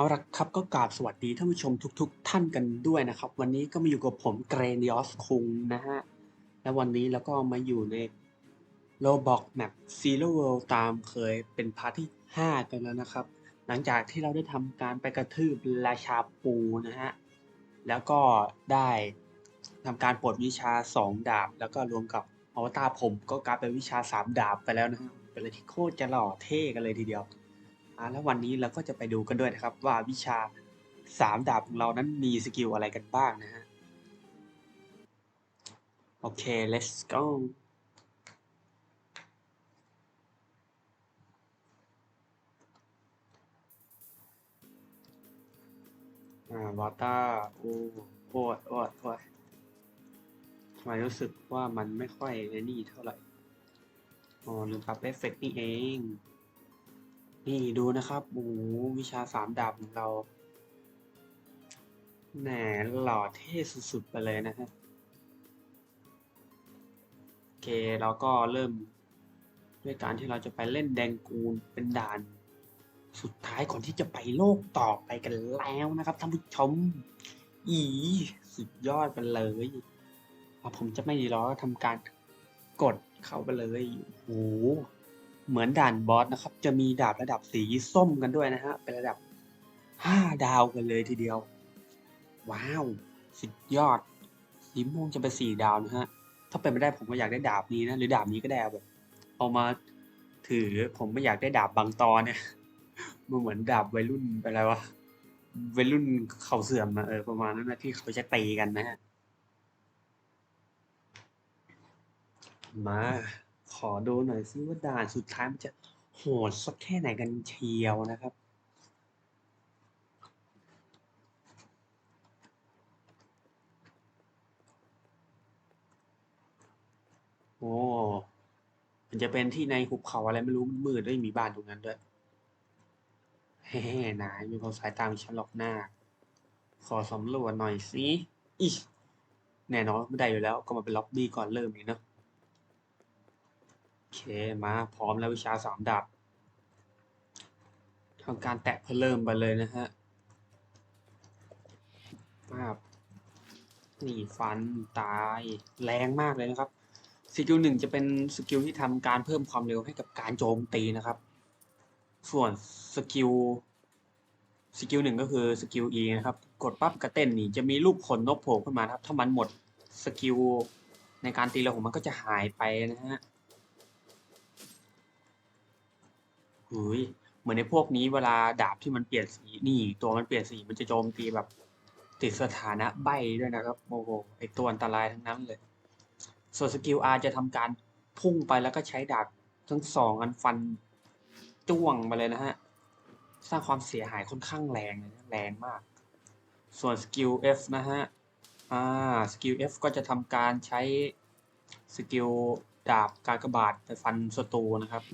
เอาละครับก็กราบสวัสดีท่านผู้ชมทุก ๆ ท่านกันด้วยนะครับ วันนี้ก็มาอยู่กับผมเกรนยอสคุงนะฮะ และวันนี้เราก็มาอยู่ในโ o บอกแมป Zero World ตามเคยเป็นพาร์ทที่ 5 กันแล้วนะครับ หลังจากที่เราได้ทำการไปกระทืบราชาปูนะฮะ แล้วก็ได้ทำการปลดวิชา 2 ดาบ แล้วก็รวมกับอวตารผมก็กลายเป็นวิชา 3 ดาบไปแล้วนะฮะเป็นอะไรที่โคตรจะหล่อเท่กันเลยทีเดียว อ่าแล้ววันนี้เราก็จะไปดูกันด้วยนะครับ ว่าวิชาสามดาบของเรานั้นมีสกิลอะไรกันบ้างนะฮะ โอเค let's go อ่าวอเตอร์โอ้โอ้ยโอ้ยโอ้ยทำไมรู้สึกว่ามันไม่ค่อยไอ้นี่เท่าไหร่ อ๋อลืมปรับเอฟเฟกต์นี่เอง นี่ดูนะครับโอ้วิชาสามดาบของเราแหนหล่อเท่สุดๆ ไปเลยนะฮะโอเคเราก็เริ่มด้วยการที่เราจะไปเล่นแดงกูนเป็นด่าน สุดท้ายก่อนที่จะไปโลกต่อไปกันแล้วนะครับท่านผู้ชม อีสุดยอดไปเลยผมจะไม่รอทำการกดเข้าไปเลยโอ้โห เหมือนด่านบอสนะครับ จะมีดาบระดับสีส้มกันด้วยนะฮะ เป็นระดับห้าดาวกันเลยทีเดียว ว้าว สุดยอด สีม่วงจะเป็นสี่ดาวนะฮะ ถ้าเป็นไม่ได้ผมก็อยากได้ดาบนี้นะ หรือดาบนี้ก็ได้แบบ เอามาถือผมไม่อยากได้ดาบบางตอนเนี่ยมันเหมือนดาบวัยรุ่นอะไรวะวัยรุ่นเข่าเสื่อมอะเออประมาณนั้นนะที่เขาจะตีกันนะฮะมา ขอดูหน่อยซิว่าด่านสุดท้ายมันจะโหดสักแค่ไหนกันเชียวนะครับ โอ้ มันจะเป็นที่ในหุบเขาอะไรไม่รู้มืดด้วยมีบ้านตรงนั้นด้วย เฮ้นายมีความสายตามฉันหรอกหน้า ขอสำรวจหน่อยสิอิแน่นอนไม่ได้อยู่แล้วก็มาเป็นล็อบบี้ก่อนเริ่มอีกเนาะ โอเค มาพร้อมแล้ววิชาสามดาบทำการแตะเพื่อเริ่มไปเลยนะฮะมาบนี่ฟันตายแรงมากเลยนะครับ สกิลหนึ่งจะเป็นสกิลที่ทำการเพิ่มความเร็วให้กับการโจมตีนะครับ ส่วนสกิลสกิลหนึ่งก็คือสกิล E นะครับ กดปั๊บกระเต้นนี่จะมีรูปขนนกโผล่ขึ้นมาครับ ถ้ามันหมดสกิลในการตีเราของมันก็จะหายไปนะฮะ หุยเหมือนในพวกนี้เวลาดาบที่มันเปลี่ยนสีนี่ ตัวมันเปลี่ยนสีมันจะโจมตีแบบ ติดสถานะใบด้วยนะครับโอ้โหไอตัวอันตรายทั้งนั้นเลย ส่วนสกิล R จะทำการพุ่งไปแล้วก็ใช้ดาบทั้งสองอันฟันจ้วงมาเลยนะฮะ สร้างความเสียหายค่อนข้างแรงเลยนะแรงมาก ส่วนสกิล F นะฮะอ่าสกิล F ก็จะทำการใช้สกิลดาบกากบาทไปฟันศัตรูนะครับ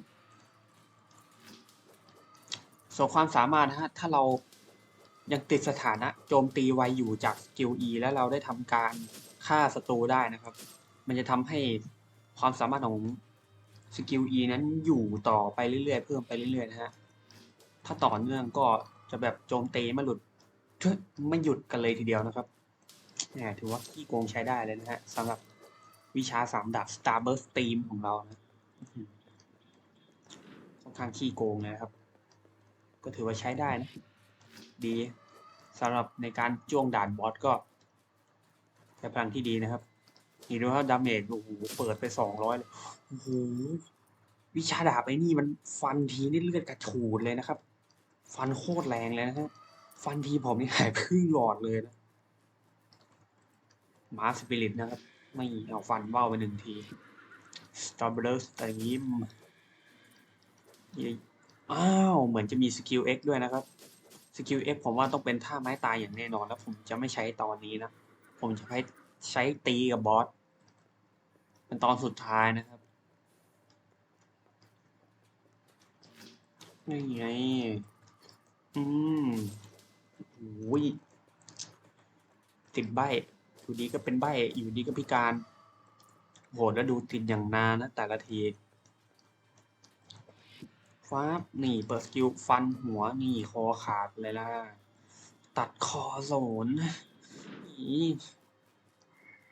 ส่วนความสามารถนะฮะถ้าเรายังติดสถานะโจมตีไวอยู่จากสกิล E แล้วเราได้ทำการฆ่าศัตรูได้นะครับ มันจะทำให้ความสามารถของสกิล E นั้นอยู่ต่อไปเรื่อยๆ เพิ่มไปเรื่อยๆนะฮะ ถ้าต่อเนื่องก็จะแบบโจมตีไม่หลุดไม่หยุดกันเลยทีเดียวนะครับถือว่าขี้โกงใช้ได้เลยนะฮะสำหรับวิชาสามดาบ Starburst Team ของเรานะค่อนข้างขี้โกงนะครับ ก็ถือว่าใช้ได้นะ ดีสำหรับในการจ้วงด่านบอสก็ใช้พลังที่ดีนะครับนี่ดูครับดาเมจโอ้โหเปิดไปสองร้อยเลยโอ้โหวิชาดาบไอ้นี่มันฟันทีนี่เลือดกระฉูดเลยนะครับ ฟันโคตรแรงเลยนะฮะฟันทีผมนี่หายครึ่งหลอดเลยนะมาสปิริตนะครับ ไม่เอาฟันว่าวไปหนึ่งทีสตรอเบอร์สตีม อ้าว เหมือนจะมีสกิล X ด้วยนะครับ สกิล X ผมว่าต้องเป็นท่าไม้ตายอย่างแน่นอนแล้วผมจะไม่ใช้ตอนนี้นะ ผมจะใช้ใช้ตีกับบอส เป็นตอนสุดท้ายนะครับ นี่ไง อืมโอ้ยติดใบอยู่ดีก็เป็นใบอยู่ดีก็พิการโหแล้วดูติดอย่างนานนะแต่ละที ฟ้าบนี่เปิดสกิลฟันหัวหนีคอขาดเลยล่ะ ตัดคอโสนนี่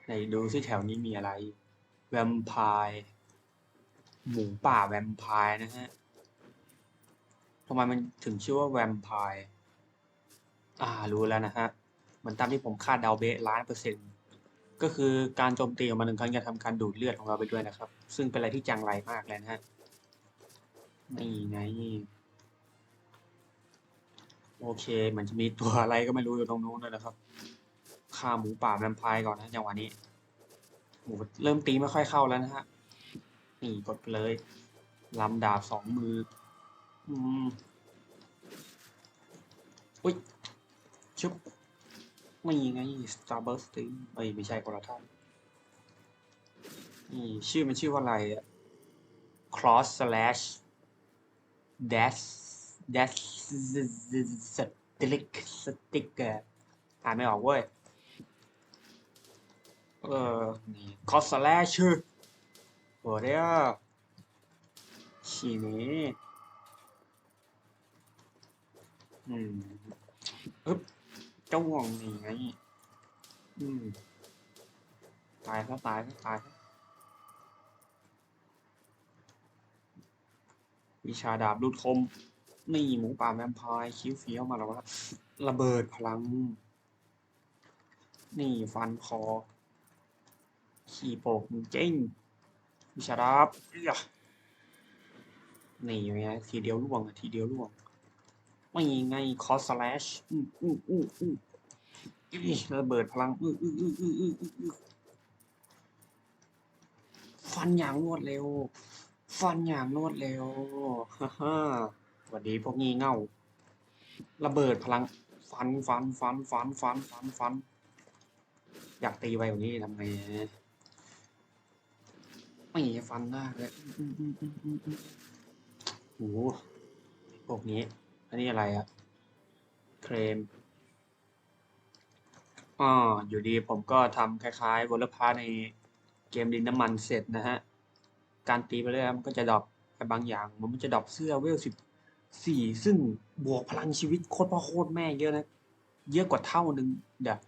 ไหนดูซิแถวนี้มีอะไร แวมไพร์หมูป่าแวมไพร์นะฮะทำไมมันถึงชื่อว่าแวมไพร์อ่ารู้แล้วนะฮะเหมือนตามที่ผมคาดเดาเบะล้านเปอร์เซ็นต์ก็คือการโจมตีออกมาหนึ่งครั้งจะทำการดูดเลือดของเราไปด้วยนะครับ ซึ่งเป็นอะไรที่จังไรมากเลยนะฮะ นี่ไง โอเค เหมือนจะมีตัวอะไรก็ไม่รู้อยู่ตรงนู้นเลยนะครับฆ่าหมูป่าแวมไพร์ก่อนนะจังหวะนี้หมูเริ่มตีไม่ค่อยเข้าแล้วนะฮะ นี่กดไปเลยลำดาบสองมือ อืมอุ้ยชุบไม่ไง Starburst เอ้ยไม่ใช่คนละท่านนี่ชื่อมันชื่อว่าอะไรอะ cross slash dash dash stick sticker อ่านไม่ออกเว้ย เออนี่ cross slash ชื่อโอ้เดียชีนี้อืมอึ๊บจ้วงนี่ไงอืมตายซะตายซะตายซะ วิชาดาบลูดคม นี่หมูป่าแวมไพร์คิ้วเฟี้ยวมาแล้ววะระเบิดพลัง นี่ฟันคอ ขี่โปกเจ้งวิชาดาบเอื้อนี่ไงทีเดียวล่วงทีเดียวล่วงไม่ไงคอสแลชอื้ออื้ออื้ออื้อระเบิดพลังอื้ออื้ออื้ออื้ออื้ออื้อฟันอย่างรวดเร็ว ฟันอย่างรวดเร็วฮ่าฮ่าสวัสดีพวกงี่เง่า ระเบิดพลัง ฟันฟันฟันฟันฟันฟันฟัน อยากตีไวกว่านี้ทำไงไม่ฟันหน้าเลยโอ้โหพวกนี้ อันนี้อะไรอะเครมอ่าอยู่ดีผมก็ทำคล้ายๆวอลล์พาในเกมดินน้ำมันเสร็จนะฮะ การตีไปเรื่อยมันก็จะดรอปไปบางอย่าง มันจะดรอปเสื้อเวลสิบสี่ซึ่งบวกพลังชีวิตโคตรพ่อโคตรแม่เยอะนะ เยอะกว่าเท่านึงเดี๋ยว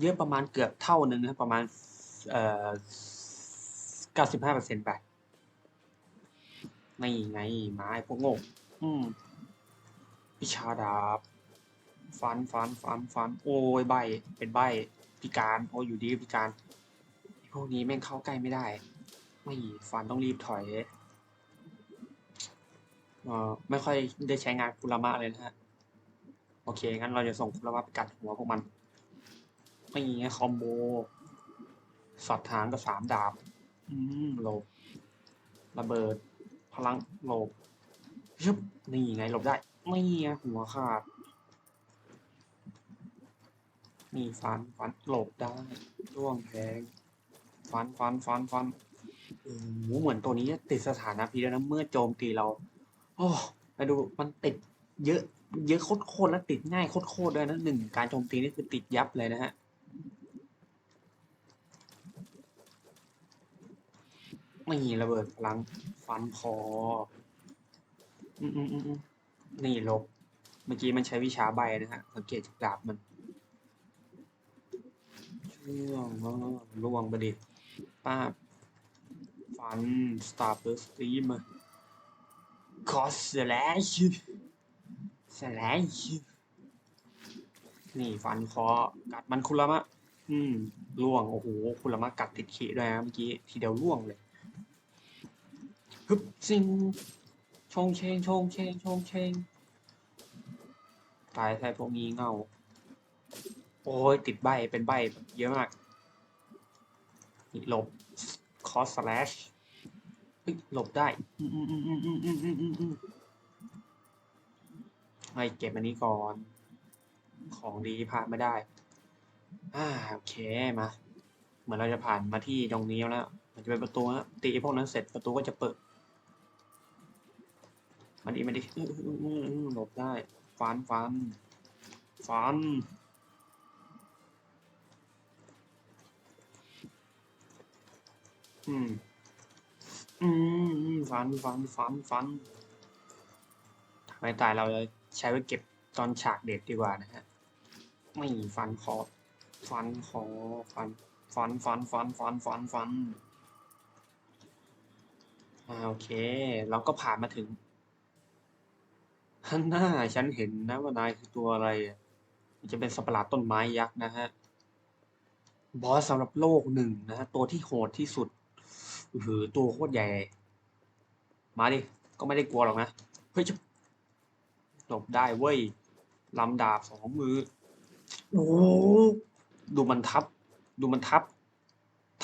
เยอะประมาณเกือบเท่านึงนะประมาณเอ่อเก้าสิบห้าเปอร์เซ็นต์ไปนี่ไงไม้พวกโง่อืมวิชาดาบฟันฟันฟันฟันโอ้ยใบเป็นใบพิการโอ้อยู่ดีพิการ วกนี้แม่งเข้าใกล้ไม่ได้ ไม่ฟันต้องรีบถอยเออไม่ค่อยได้ใช้งานคุรามะเลยนะฮะ โอเค งั้นเราจะส่งคุรามะไปกัดหัวพวกมัน ไม่ไงคอมโบสอดทางกับสามดาบ อืมหลบ ระเบิด พลังหลบชึบนี่ไงหลบได้ ไม่ไงหัวขาด นี่ฟันฟันหลบได้ร่วงแพง ฟันฟันฟันฟันโอ้โหเหมือนตัวนี้จะติดสถานะพีแล้วนะเมื่อโจมตีเราโอ้ไปดูมันติดเยอะ เยอะโคตรๆแล้วติดง่ายโคตรๆด้วยนะหนึ่งการโจมตีนี่คือติดยับเลยนะฮะไม่มีระเบิดพลังฟันคออืมอืมอืมนี่ลบ เมื่อกี้มันใช้วิชาใบนะฮะสังเกตจากดาบมันช่วงล่วงไปดิ ป้าฟันสตาร์เบอร์สตีมคอสแลชสแลชนี่ฟันคอกัดมันคุรามะ อืมล่วง โอ้โห คุรามะกัดติดเขด้วยนะเมื่อกี้ ทีเดียวล่วงเลยฮึบซิงชงเชงชงเชงชงเชงตายใส่พวกนี้เงา โอ้ยติดใบเป็นใบเยอะมาก หลบ คอสแลชหลบได้ไอเก็บอันนี้ก่อน ของดีพลาดไม่ได้ อ่าโอเคมา เหมือนเราจะผ่านมาที่ตรงนี้แล้ว มันจะเป็นประตูแล้วตีพวกนั้นเสร็จประตูก็จะเปิดมันดีมันดีหลบได้ ฟันฟันฟัน อืม อืมอืมฟันฟันฟันฟันทำไมตายเราจะใช้ไว้เก็บตอนฉากเด็ดดีกว่านะฮะ ไม่ฟันคอฟันคอฟันฟันฟันฟันฟันฟันฟันอ่าโอเค เราก็ผ่านมาถึงฮันน่าฉันเห็นนะว่านายคือตัวอะไร จะเป็นสัประหลาดต้นไม้ยักษ์นะฮะ บอสสำหรับโลกหนึ่งนะฮะ ตัวที่โหดที่สุด หือตัวโคตรใหญ่ มาดิ ก็ไม่ได้กลัวหรอกนะ เฮ้ยจะหลบได้เว้ยลำดาบสองมือ โอ้ดูมันทับ ดูมันทับ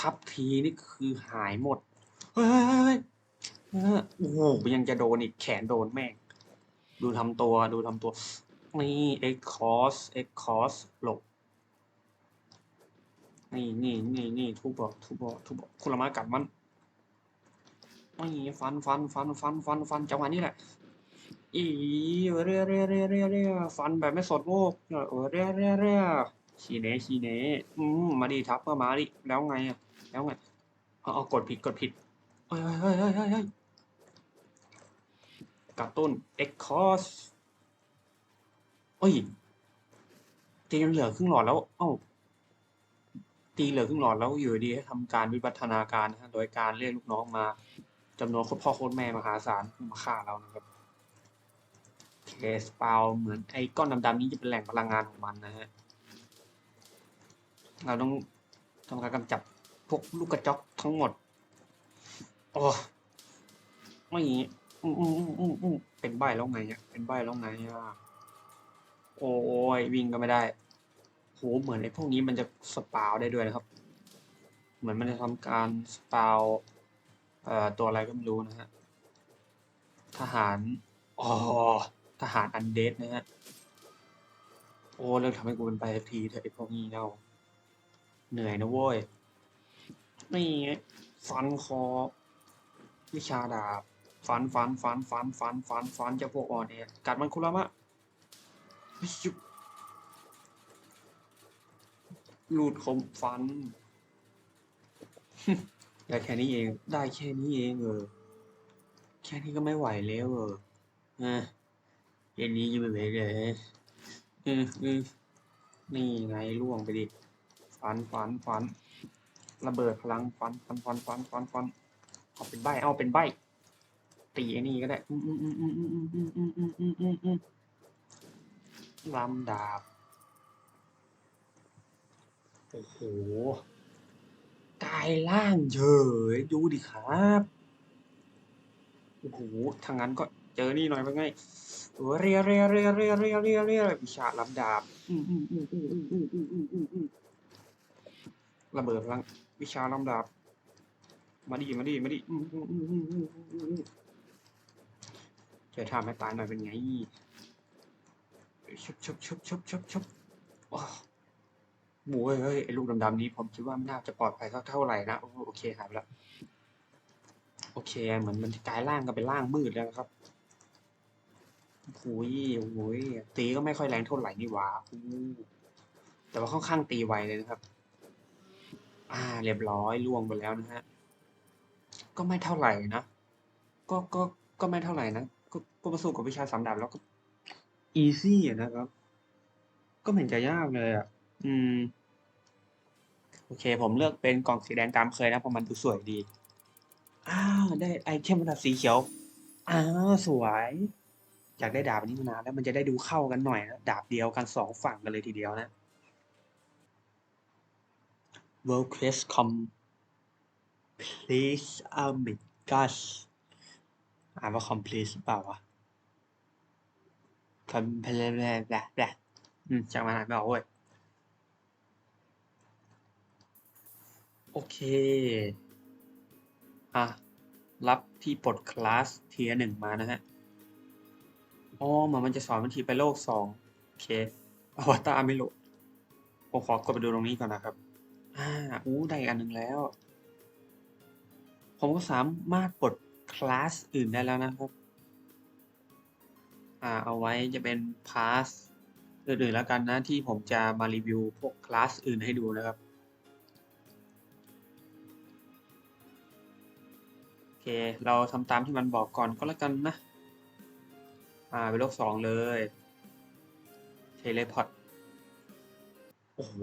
ทับทีนี่คือหายหมด เฮ้ยเฮ้ยโอ้โหยังจะโดนอีกแขนโดนแม่ง ดูทำตัวดูทำตัว นี่เอ็กคอสเอ็กคอสหลบนี่นี่นี่นี่ทุบบอกทุบบอกทุบบอกคุณละมากัดมัน นี่ฟันฟันฟันฟันฟันฟันจังหวะนี้แหละอีเรียเรียเรียเรียเรีฟันแบบไม่สดโลกเออเรียเรียเรียชีเนชีเนอืมมาดีทับก็มาดิแล้วไงอะแล้วไงเอาเอากดผิดกดผิดเฮ้ยเฮ้ยเฮ้ยเฮ้ยเฮ้ยกระตุ้นเอ็กคอสเอ้ยตีมันเหลือครึ่งหลอดแล้ว เอ้าตีเหลือครึ่งหลอดแล้วอยู่ดีให้ทำการวิวัฒนาการนะฮะโดยการเรียกลูกน้องมา จำนวนโคตรพ่อโคตรแม่มหาศาลมาฆ่าเรานะครับเคสเปาเหมือนไอ้ก้อนดำๆนี้จะเป็นแหล่งพลังงานของมันนะฮะ เราต้องทำการกำจัดพวกลูกกระจอกทั้งหมด โอ้ไม่อย่างงี้อืมอืมอืมอืมอืมเป็นใบแล้วไงอะเป็นใบแล้วไงอะโอ้ยวิ่งก็ไม่ได้โหเหมือนไอ้พวกนี้มันจะสปาวได้ด้วยนะครับ เหมือนมันจะทำการสปาว เอ่อตัวอะไรก็ไม่รู้นะฮะ ทหาร อ๋อ ทหารอันเดดนะฮะ โอ้เลิกทำให้กูเป็นไปทีเถอะไอ้พวกนี้เน่าเหนื่อยนะเว้ย นี่ฟันคอ วิชาดาบ ฟันฟันฟันฟันฟันฟันฟันเจะพวกอ่อนแอกัดมันคุรามะวิชุบลูดคมฟัน ได้แค่นี้เอง ได้แค่นี้เองเออ แค่นี้ก็ไม่ไหวแล้วเอออะเย็นนี้ยังไม่ไหวเลยเออเออนี่ไงล่วงไปดิ ฟันฟันฟัน ระเบิดพลังฟันฟันฟันฟันฟันฟันเอาเป็นใบ เอาเป็นใบ ตีไอ้นี่ก็ได้ อืมอืมอืมอืมอืมอืมอืมอืมอืมอืมอืมลำดาบ โอ้โห กายล่างเฉยดูดิครับโอ้โหทางนั้นก็เจอนี่หน่อยเป็นไงเรียเรียเรียเรียเรียเรียเรียวิชาลำดาบระเบิดพลังวิชาลำดาบ มาดีมาดีมาดีเจอทำให้ตายหน่อยเป็นไงชุบชุบชุบชุบชุบชุบ ว้าวโอ้ยเฮ้ยไอ้ลูกดำๆนี้ผมคิดว่าไม่น่าจะปลอดภัยสักเท่าไหร่นะโอโอเคหายไปแล้วโอเคเหมือนมันกลายร่างก็เป็นร่างมืดแล้วครับโอ้ยโอ้ยตีก็ไม่ค่อยแรงเท่าไหร่นี่หว่าแต่ว่าค่อนข้างตีไวเลยนะครับ อ่า เรียบร้อยล่วงไปแล้วนะฮะ ก็ไม่เท่าไหร่นะ ก็ ก็ ก็ไม่เท่าไหร่นะ ก็ ก็มาสู้กับวิชาสามดาบแล้วก็ อีซี่อะนะครับ ก็ไม่เห็นจะยากเลยอะ อืม โอเค ผมเลือกเป็นกล่องสีแดงตามเคยนะเพราะมันดูสวยดี อ้าว ได้ไอเทมระดับสีเขียว อ้าว สวย อยากได้ดาบอันนี้มานานแล้วมันจะได้ดูเข้ากันหน่อยนะ ดาบเดียวกันสองฝั่งกันเลยทีเดียวนะ World Quest Com Please a m i g u s อ่านว่า complete หรือเปล่าวะ complete แหละแหละอืมจังมันอ่านไม่ออกเว้ย โอเค อะ รับที่ปลดคลาสเทียหนึ่งมานะฮะ อ๋อเหมือนมันจะสอนวิธีไปโลกสองโอเค อวตารไม่โหลดผมขอกดไปดูตรงนี้ก่อนนะครับ อ่า อู้ ได้อันหนึ่งแล้ว ผมก็สามารถปลดคลาสอื่นได้แล้วนะครับ อ่า เอาไว้จะเป็นพาสอื่นๆแล้วกันนะที่ผมจะมารีวิวพวกคลาสอื่นให้ดูนะครับ เราทำตามที่มันบอกก่อนก็แล้วกันนะ อ่าไปโลกสองเลยเทเลพอตโอ้โห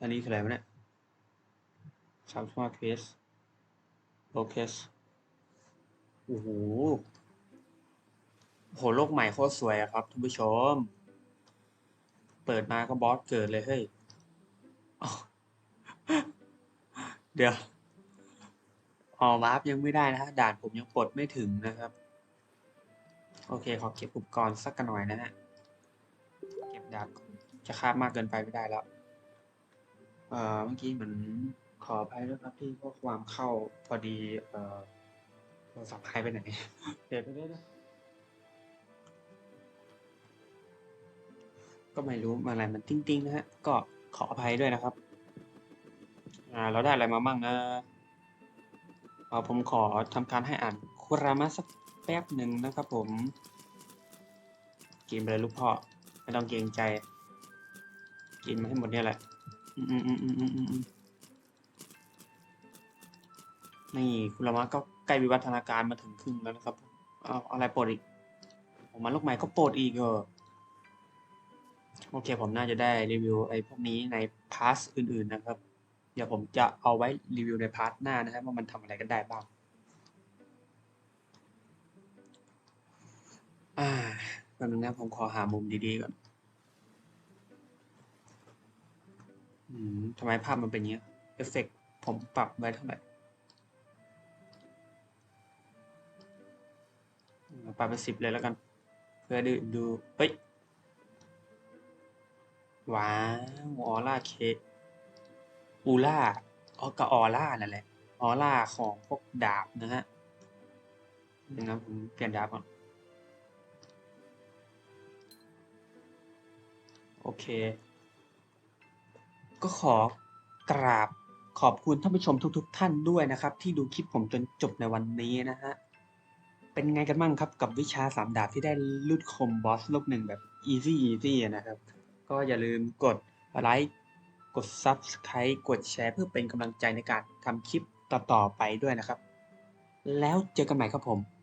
อันนี้คืออะไรวะเนี่ยซัมสมาร์ทเควสโลเคสโอ้โหโหโลกใหม่โคตรสวยครับท่านผู้ชม เปิดมาก็บอสเกิดเลยเฮ้ย เดี๋ยว อ๋อวาร์ปยังไม่ได้นะฮะด่านผมยังปลดไม่ถึงนะครับ โอเค ขอเก็บอุปกรณ์สักกันหน่อยนะฮะเก็บดาบก่อนจะคาบมากเกินไปไม่ได้แล้ว เอ่อเมื่อกี้เหมือนขออภัยด้วยครับที่ข้อความเข้าพอดีเอ่อโทรศัพท์หายไปไหนเดี๋ยวไปด้วยนะก็ไม่รู้มาอะไรมันติ้งติ้งๆนะฮะก็ขออภัยด้วยนะครับ อ่าเราได้อะไรมามั่งนะเอ่อ ผมขอทำการให้อ่านคุรามาสักแป๊บหนึ่งนะครับผม กินไปเลยลูกพ่อ ไม่ต้องเกรงใจ กินมาให้หมดเนี่ยแหละอืมอืมอืมอืมอืมนี่คุรามะก็ใกล้วิวัฒนาการมาถึงครึ่งแล้วนะครับเอาอะไรโปรดอีก ผมมาลูกใหม่ก็โปรดอีกเออโอเคผมน่าจะได้รีวิวไอ้พวกนี้ในพาร์ทอื่นๆนะครับ เดี๋ยวผมจะเอาไว้รีวิวในพาร์ทหน้านะครับว่ามันทำอะไรกันได้บ้างอ่าแป๊บนึงนะผมขอหามุมดีๆก่อนอืมทำไมภาพมันเป็นอย่างเงี้ยเอฟเฟกต์ผมปรับไว้เท่าไหร่ปรับไปสิบเลยแล้วกัน เพื่อดูดูเฮ้ยว้าวออร่าเค อูล่าออกับออร่านั่นแหละ ออร่าของพวกดาบนะฮะนะครับผมเปลี่ยนดาบก่อน โอเค ก็ขอกราบขอบคุณท่านผู้ชมทุก ๆ ท่านด้วยนะครับ ที่ดูคลิปผมจนจบในวันนี้นะฮะ เป็นไงกันบ้างครับกับวิชาสามดาบที่ได้ลุดคมบอสโลกหนึ่งแบบ easy easy อะนะครับ ก็อย่าลืมกดไลค์ กด subscribe กดแชร์เพื่อเป็นกำลังใจในการทำคลิปต่อๆไปด้วยนะครับ แล้วเจอกันใหม่ครับผม